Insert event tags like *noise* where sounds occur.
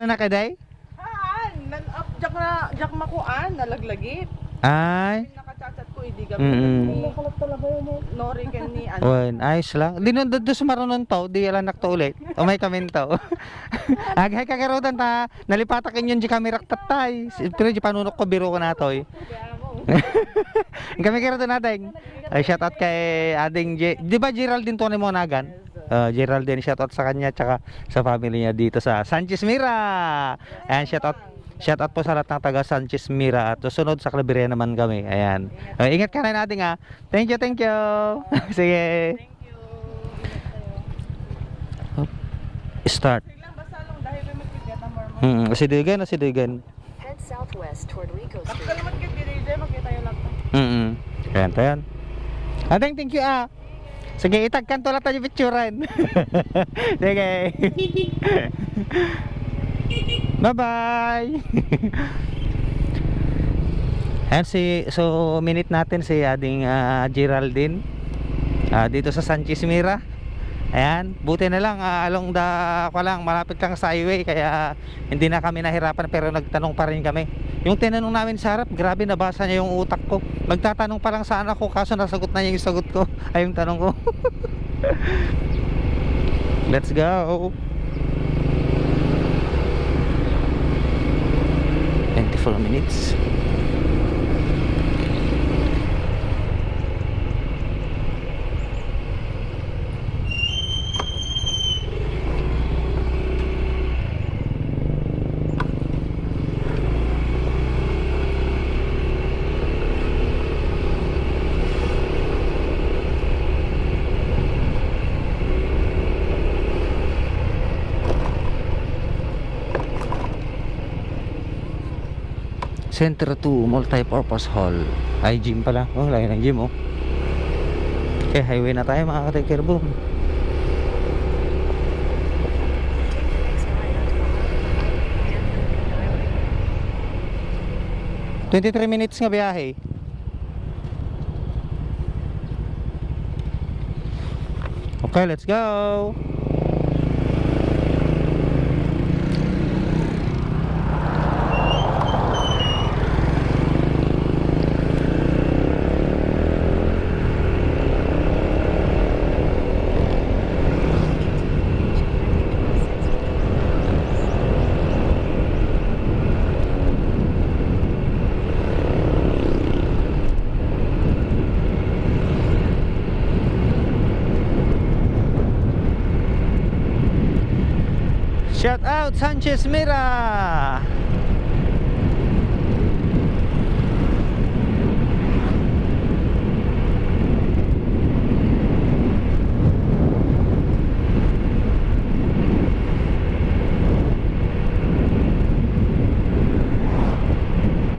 na kaday? Haan, nan up jak na jak makuan nalaglagi. Ay. Nakachat ko hindi kami Mm-mm. ni Nori ken ni ano. Wan, ayos lang. Di nun doon sa maronon to, di alam nakto ulit. O may kamin to. *laughs* Agay kakarodan ta, nalipatakin yun di kami raktatay. Pero di panunok ko biro ko na to eh. *laughs* Kami karodan natin. Ay, shout out kay ading J. Di ba Geraldine to ni Monagan? Uh, Geraldine, shout out sa kanya tsaka sa family niya dito sa Sanchez Mira. Ayan, shout out Shout out po sa lahat ng taga Sanchez Mira at susunod sa Claveria naman kami. Ayan. Uh, ingat ka na natin ha. Thank you, thank you. *laughs* Sige. Thank you. Start. Lang lang dahil may magkigyan na more mo. Hmm, si Digan, si Digan. Head southwest toward Rico Street. Bakit naman kay makita yung laptop. Mm. Ayan, tayan. Adeng, thank you ah. Sige, itagkan to lang tayo picturean. *laughs* Sige. Bye-bye. Ayan si, so minute natin si ading ah, Geraldine ah, dito sa Sanchez Mira. Ayan, buti na lang ah, along the ko lang malapit lang sa highway kaya hindi na kami nahirapan pero nagtanong pa rin kami. Yung tinanong namin sa harap, grabe nabasa niya yung utak ko. Magtatanong pa lang sana ako kaso nasagot na niya yung sagot ko. *laughs* Ay yung tanong ko. *laughs* Let's go. 24 minutes. Center 2 Multipurpose Hall. Ay, gym pala. Oh, layo ng gym, oh. Okay, highway na tayo mga katikir boom. Next line onto the highway. 23 minutes nga biyahe. Okay, let's go. Shout out Sanchez Mira.